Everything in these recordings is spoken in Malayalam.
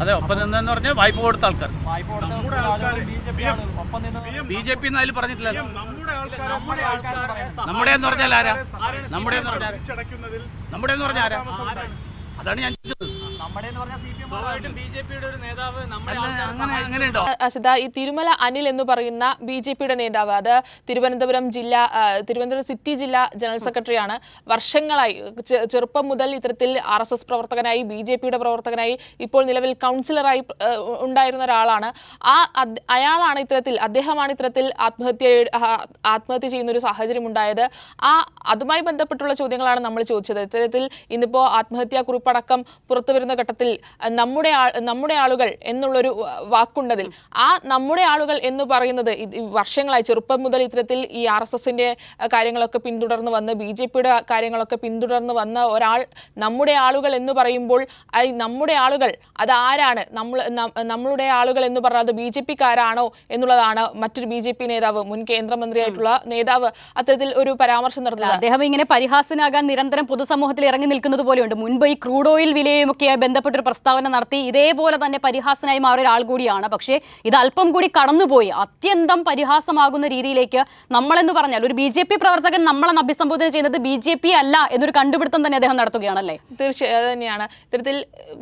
അതെ ഒപ്പം നിന്നെന്ന് പറഞ്ഞാൽ വായ്പ കൊടുത്ത ആൾക്കാർ. ബി ജെ പി എന്ന് അതിൽ പറഞ്ഞിട്ടില്ലല്ലോ നമ്മുടെ എന്ന് പറഞ്ഞാൽ ആരാ? നമ്മുടെ എന്ന് പറഞ്ഞാൽ നമ്മുടെ എന്ന് പറഞ്ഞാൽ ആരാ? അതാണ് ഞാൻ ചോദിച്ചത്. അസിത ഈ തിരുമല അനിൽ എന്ന് പറയുന്ന ബി ജെ പിയുടെ നേതാവ് അത് തിരുവനന്തപുരം ജില്ല തിരുവനന്തപുരം സിറ്റി ജില്ലാ ജനറൽ സെക്രട്ടറിയാണ്. വർഷങ്ങളായി ചെറുപ്പം മുതൽ ഇത്തരത്തിൽ ആർ എസ് എസ് പ്രവർത്തകനായി ബി ജെ പിയുടെ പ്രവർത്തകനായി ഇപ്പോൾ നിലവിൽ കൗൺസിലറായി ഉണ്ടായിരുന്ന ഒരാളാണ്. ആ അയാളാണ് ഇത്തരത്തിൽ അദ്ദേഹമാണ് ഇത്തരത്തിൽ ആത്മഹത്യ ആത്മഹത്യ ചെയ്യുന്ന ഒരു സാഹചര്യം ഉണ്ടായത്. ആ അതുമായി ബന്ധപ്പെട്ടുള്ള ചോദ്യങ്ങളാണ് നമ്മൾ ചോദിച്ചത്. ഇത്തരത്തിൽ ഇന്നിപ്പോൾ ആത്മഹത്യാ കുറിപ്പടക്കം പുറത്തു വരുന്ന ഘട്ടത്തിൽ നമ്മുടെ നമ്മുടെ ആളുകൾ എന്നുള്ളൊരു വാക്കുണ്ടതിൽ. ആ നമ്മുടെ ആളുകൾ എന്ന് പറയുന്നത് വർഷങ്ങളായി ചെറുപ്പം മുതൽ ഇത്തരത്തിൽ ഈ ആർ എസ് എസിന്റെ കാര്യങ്ങളൊക്കെ പിന്തുടർന്ന് വന്ന് ബി ജെ പിയുടെ കാര്യങ്ങളൊക്കെ പിന്തുടർന്ന് വന്ന ഒരാൾ നമ്മുടെ ആളുകൾ എന്ന് പറയുമ്പോൾ നമ്മുടെ ആളുകൾ അതാരാണ് നമ്മൾ നമ്മളുടെ ആളുകൾ എന്ന് പറഞ്ഞാൽ അത് ബി ജെ പിക്കാരാണോ എന്നുള്ളതാണ് മറ്റൊരു ബി ജെ പി നേതാവ് മുൻ കേന്ദ്രമന്ത്രിയായിട്ടുള്ള നേതാവ് അത്തരത്തിൽ ഒരു പരാമർശം നടത്തുന്നത് അദ്ദേഹം ഇങ്ങനെ പരിഹാസനാകാൻ നിരന്തരം പൊതുസമൂഹത്തിൽ ഇറങ്ങി നിൽക്കുന്നത് പോലെയുണ്ട്. മുൻപ് ഈ ക്രൂഡ് ഓയിൽ വിലയുമൊക്കെ ബന്ധപ്പെട്ടൊരു പ്രസ്താവന നടത്തി ഇതേപോലെ തന്നെ പരിഹാസനായി മാറിയ ഒരാൾ കൂടിയാണ്. പക്ഷേ ഇത് അല്പം കൂടി കടന്നുപോയി. അത്യന്തം പരിഹാസമാകുന്ന രീതിയിലേക്ക് നമ്മളെന്ന് പറഞ്ഞാൽ ഒരു ബി ജെ പി പ്രവർത്തകൻ നമ്മളെന്ന് അഭിസംബോധന ചെയ്യുന്നത് ബി ജെ പി അല്ല എന്നൊരു കണ്ടുപിടുത്തം തന്നെ അദ്ദേഹം നടത്തുകയാണല്ലേ? തീർച്ചയായും തന്നെയാണ്. ഇത്തരത്തിൽ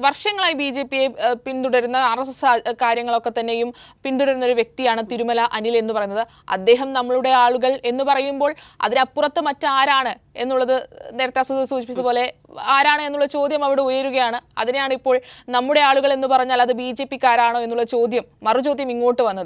വർഷങ്ങളായി ബി ജെ പിയെ പിന്തുടരുന്ന ആർ എസ് എസ് കാര്യങ്ങളൊക്കെ തന്നെയും പിന്തുടരുന്ന ഒരു വ്യക്തിയാണ് തിരുമല അനിൽ എന്ന് പറയുന്നത്. അദ്ദേഹം നമ്മളുടെ ആളുകൾ എന്ന് പറയുമ്പോൾ അതിനപ്പുറത്ത് മറ്റാരാണ് എന്നുള്ളത് നേരത്തെ സൂചിപ്പിച്ചതുപോലെ സൂചിപ്പിച്ച പോലെ ആരാണ് എന്നുള്ള ചോദ്യം അവിടെ ഉയരുകയാണ്. അതിനെയാണ് ഇപ്പോൾ നമ്മുടെ ആളുകൾ എന്ന് പറഞ്ഞാൽ അത് ബി ജെ പിക്കാരാണോ എന്നുള്ള ചോദ്യം മറുചോദ്യം ഇങ്ങോട്ട് വന്നത്.